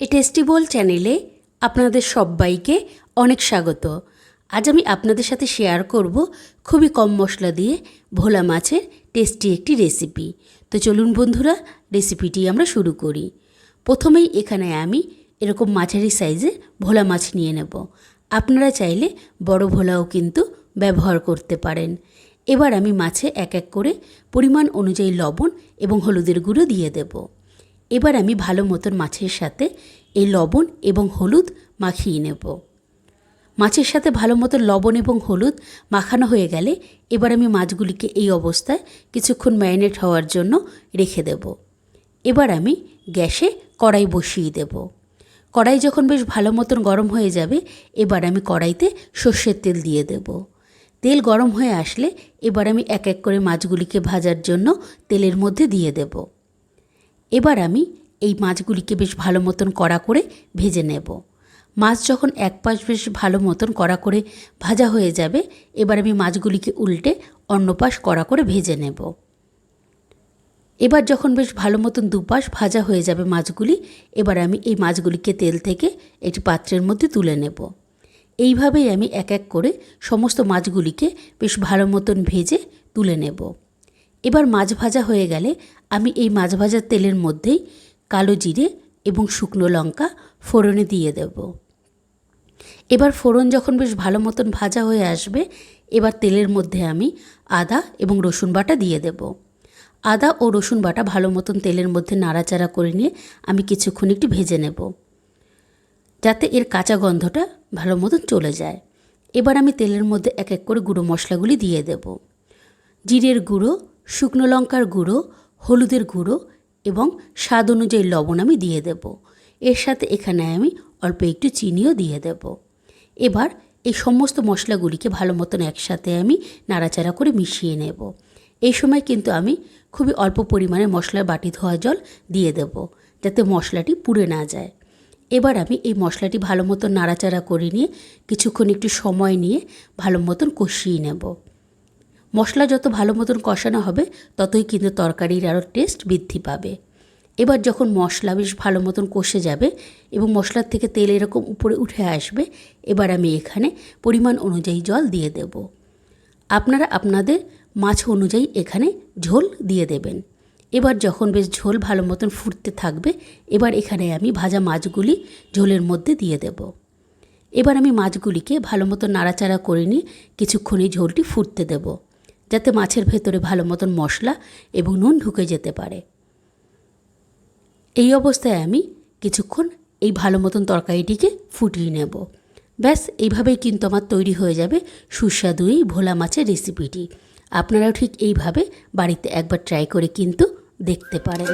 এ টেস্টিবল চ্যানেলে আপনাদের সবাইকে অনেক স্বাগত। আজ আমি আপনাদের সাথে শেয়ার করব খুবই কম মশলা দিয়ে ভোলা মাছের টেস্টি একটি রেসিপি তো চলুন বন্ধুরা রেসিপিটি আমরা শুরু করি। প্রথমেই এখানে আমি এরকম মাঝারি সাইজে ভোলা মাছ নিয়ে নেব। আপনারা চাইলে বড় ভোলাও কিন্তু ব্যবহার করতে পারেন। এবার আমি মাছে এক এক করে পরিমাণ অনুযায়ী লবণ এবং হলুদের গুঁড়ো দিয়ে দেবো। এবার আমি ভালো মতন মাছের সাথে এই লবণ এবং হলুদ মাখিয়ে নেব। মাছের সাথে ভালো মতো লবণ এবং হলুদ মাখানো হয়ে গেলে এবার আমি মাছগুলিকে এই অবস্থায় কিছুক্ষণ ম্যারিনেট হওয়ার জন্য রেখে দেব। এবার আমি গ্যাসে কড়াই বসিয়ে দেব। কড়াই যখন বেশ ভালো মতন গরম হয়ে যাবে, এবার আমি কড়াইতে সর্ষের তেল দিয়ে দেব। তেল গরম হয়ে আসলে এবার আমি এক এক করে মাছগুলিকে ভাজার জন্য তেলের মধ্যে দিয়ে দেবো। এবার আমি এই মাছগুলিকে বেশ ভালো মতন কড়া করে ভেজে নেব। মাছ যখন এক পাশ বেশ ভালো মতন কড়া করে ভাজা হয়ে যাবে, এবার আমি মাছগুলিকে উল্টে অন্য পাশ কড়া করে ভেজে নেব। এবার যখন বেশ ভালো মতন দুপাশ ভাজা হয়ে যাবে মাছগুলি, এবার আমি এই মাছগুলিকে তেল থেকে একটি পাত্রের মধ্যে তুলে নেব। এইভাবেই আমি এক এক করে সমস্ত মাছগুলিকে বেশ ভালো মতন ভেজে তুলে নেব। এবার মাছ ভাজা হয়ে গেলে আমি এই মাছ ভাজার তেলের মধ্যেই কালো জিরে এবং শুকনো লঙ্কা ফোড়নে দিয়ে দেব। এবার ফোড়ন যখন বেশ ভালো মতন ভাজা হয়ে আসবে, এবার তেলের মধ্যে আমি আদা এবং রসুন বাটা দিয়ে দেব। আদা ও রসুন বাটা ভালো মতন তেলের মধ্যে নাড়াচাড়া করে নিয়ে আমি কিছুক্ষণ একটু ভেজে নেব, যাতে এর কাঁচা গন্ধটা ভালো মতন চলে যায়। এবার আমি তেলের মধ্যে এক এক করে গুঁড়ো মশলাগুলি দিয়ে দেব। জিরের গুঁড়ো, শুকনো লঙ্কার গুঁড়ো হলুদের গুঁড়ো এবং স্বাদ অনুযায়ী লবণ আমি দিয়ে দেব। এর সাথে এখানে আমি অল্প একটু চিনিও দিয়ে দেব। এবার এই সমস্ত মশলাগুলিকে ভালো মতন একসাথে আমি নাড়াচাড়া করে মিশিয়ে নেব। এই সময় কিন্তু আমি খুবই অল্প পরিমাণে মশলার বাটি ধোয়া জল দিয়ে দেব যাতে মশলাটি পুড়ে না যায়। এবার আমি এই মশলাটি ভালো মতন নাড়াচাড়া করে নিয়ে কিছুক্ষণ একটু সময় নিয়ে ভালো মতন কষিয়ে নেব। মশলা যত ভালো মতন কষানো হবে, ততই কিন্তু তরকারির আরও টেস্ট বৃদ্ধি পাবে। এবার যখন মশলা বেশ ভালো মতন কষে যাবে এবং মশলার থেকে তেল এরকম উপরে উঠে আসবে, এবার আমি এখানে পরিমাণ অনুযায়ী জল দিয়ে দেব। আপনারা আপনাদের মাছ অনুযায়ী এখানে ঝোল দিয়ে দেবেন। এবার যখন বেশ ঝোল ভালো মতন ফুটতে থাকবে, এবার এখানে আমি ভাজা মাছগুলি ঝোলের মধ্যে দিয়ে দেব। এবার আমি মাছগুলিকে ভালো মতো নাড়াচাড়া করে নিয়ে কিছুক্ষণ এই ঝোলটি ফুটতে দেবো। যাতে মাছের ভেতরে ভালো মতন মশলা এবং নুন ঢুকে যেতে পারে। এই অবস্থায় আমি কিছুক্ষণ এই ভালো মতন তরকারিটিকে ফুটিয়ে নেব। ব্যাস, এইভাবেই কিন্তু আমার তৈরি হয়ে যাবে সুস্বাদু এই ভোলা মাছের রেসিপিটি। আপনারাও ঠিক এইভাবে বাড়িতে একবার ট্রাই করে কিন্তু দেখতে পারেন।